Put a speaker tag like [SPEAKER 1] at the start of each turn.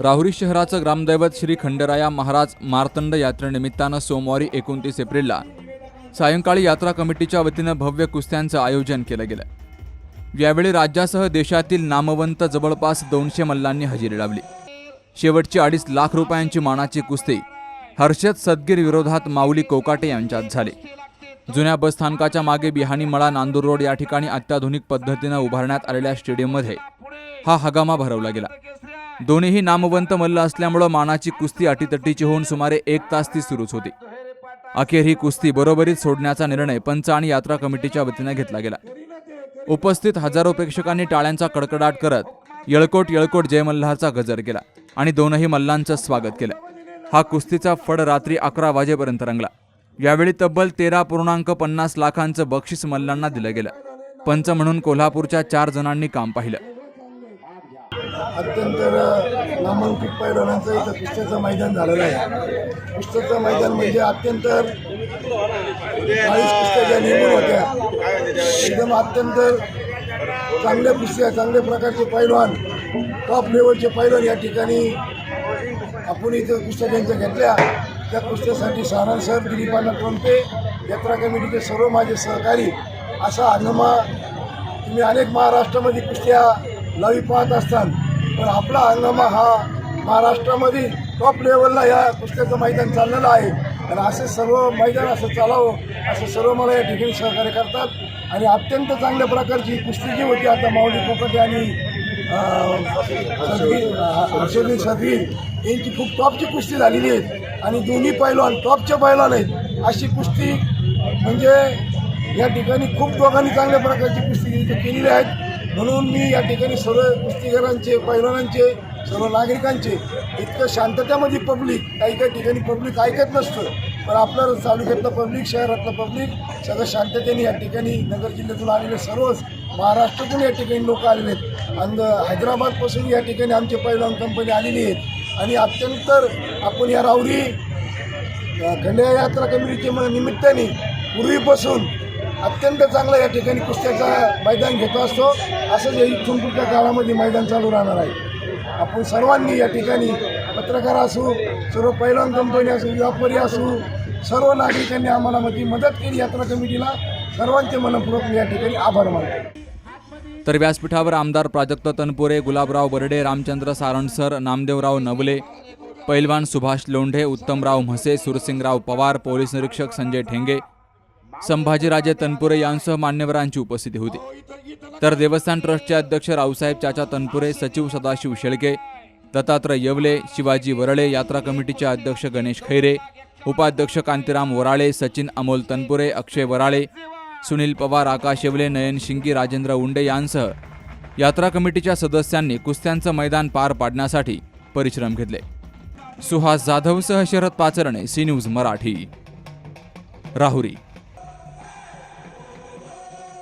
[SPEAKER 1] राहुरी शहराचं ग्रामदैवत श्री खंडराया महाराज मार्तंड यात्रेनिमित्तानं सोमवारी एकोणतीस एप्रिलला सायंकाळी यात्रा कमिटीच्या वतीनं भव्य कुस्त्यांचं आयोजन केलं गेलं. यावेळी राज्यासह देशातील नामवंत जवळपास दोनशे मल्लांनी हजेरी लावली. शेवटची अडीच लाख रुपयांची मानाची कुस्ती हर्षद सदगीर विरोधात माऊली कोकाटे यांच्यात झाली. जुन्या बसस्थानकाच्या मागे बिहानी मळा नांदूर रोड या ठिकाणी अत्याधुनिक पद्धतीनं उभारण्यात आलेल्या स्टेडियममध्ये हा हगामा भरवला गेला. दोन्हीही नामवंत मल्ल असल्यामुळं मानाची कुस्ती अटीतटीची होऊन सुमारे एक तास ती सुरूच होती. अखेर ही कुस्ती बरोबरीत सोडण्याचा निर्णय पंच आणि यात्रा कमिटीच्या वतीनं घेतला गेला. उपस्थित हजारो प्रेक्षकांनी टाळ्यांचा कडकडाट करत येळकोट येळकोट जय मल्हारचा गजर केला आणि दोनही मल्लांचं स्वागत केलं. हा कुस्तीचा फड रात्री अकरा वाजेपर्यंत रंगला. यावेळी तब्बल तेरा पूर्णांक पन्नास लाखांचं बक्षीस मल्लांना दिलं गेलं. पंच म्हणून कोल्हापूरच्या चार जणांनी काम पाहिलं.
[SPEAKER 2] अत्यंत नामांकित पैलवानांचं इथं कुस्त्याचं मैदान झालेलं आहे. कुस्त्याचं मैदान म्हणजे अत्यंत चाळीस कुस्त्या ज्या होत्या. एकदम अत्यंत चांगल्या कुस्त्या चांगल्या प्रकारचे पैलवान टॉप लेवलचे पैलवान या ठिकाणी आपण इथं कुस्त्या ज्यांच्या घेतल्या. त्या कुस्त्यासाठी सारण सर दिलीपाना टोंटे यात्रा कमिटीचे सर्व माझे सहकारी असा अनुमा तुम्ही अनेक महाराष्ट्रामध्ये कुस्त्या लावी पाहत असतात पण आपला हंगामा हा महाराष्ट्रामध्ये टॉप लेवलला या कुस्त्याचं मैदान चाललेलं आहे. आणि असे सर्व मैदान असं चालावं असं सर्व मला या ठिकाणी सहकार्य करतात. आणि अत्यंत चांगल्या प्रकारची कुस्ती जी होती आता माऊली कोकटे आणि हर्षदी सदगीर यांची खूप टॉपची कुस्ती झालेली आहे. आणि दोन्ही पैलवान टॉपच्या पैलवान आहेत. अशी कुस्ती म्हणजे या ठिकाणी खूप दोघांनी चांगल्या प्रकारची कुस्ती केलेली आहेत. म्हणून मी या ठिकाणी सर्व कुस्तीगरांचे पैलवानांचे सर्व नागरिकांचे इतकं शांततेमध्ये पब्लिक काही काही ठिकाणी पब्लिक ऐकत नसतं. पण आपलं तालुक्यातलं पब्लिक शहरातलं पब्लिक सगळं शांततेने या ठिकाणी नगर जिल्ह्यातून आलेले सर्वच महाराष्ट्रातून या ठिकाणी लोक आलेले आहेत. आणि हैदराबादपासून या ठिकाणी आमचे पैलवान कंपनी आलेली आहेत. आणि अत्यंत आपण या राऊरी खंड्या यात्रा कमिटीच्या निमित्ताने पूर्वीपासून अत्यंत चांगलं या ठिकाणी कुस्त्याचा मैदान घेतो असतो. असंच हे इथून पुढच्या काळामध्ये मैदान चालू राहणार आहे. आपण सर्वांनी या ठिकाणी पत्रकार असू सर्व पैलवान कंपनी असू व्यापारी असू सर्व नागरिकांनी आम्हाला मध्ये मदत केली यात्रा कमिटीला. सर्वांचे मनपूर्वक या ठिकाणी आभार मानतो.
[SPEAKER 1] तर व्यासपीठावर आमदार प्राजक्त तनपुरे गुलाबराव बर्डे रामचंद्र सारणसर नामदेवराव नवले पैलवान सुभाष लोंढे उत्तमराव म्हसे सुरसिंगराव पवार पोलीस निरीक्षक संजय ठेंगे संभाजीराजे तनपुरे यांसह मान्यवरांची उपस्थिती होती. तर देवस्थान ट्रस्टचे अध्यक्ष रावसाहेब चाचा तनपुरे सचिव सदाशिव शेळके दत्तात्रय येवले शिवाजी वरळे यात्रा कमिटीचे अध्यक्ष गणेश खैरे उपाध्यक्ष कांतीराम वराळे सचिन अमोल तनपुरे अक्षय वराळे सुनील पवार आकाश येवले नयन शिंगी राजेंद्र उंडे यांसह यात्रा कमिटीच्या सदस्यांनी कुस्त्यांचं मैदान पार पाडण्यासाठी परिश्रम घेतले. सुहास जाधवसह शरद पाचरणे सी न्यूज मराठी. राहुरी.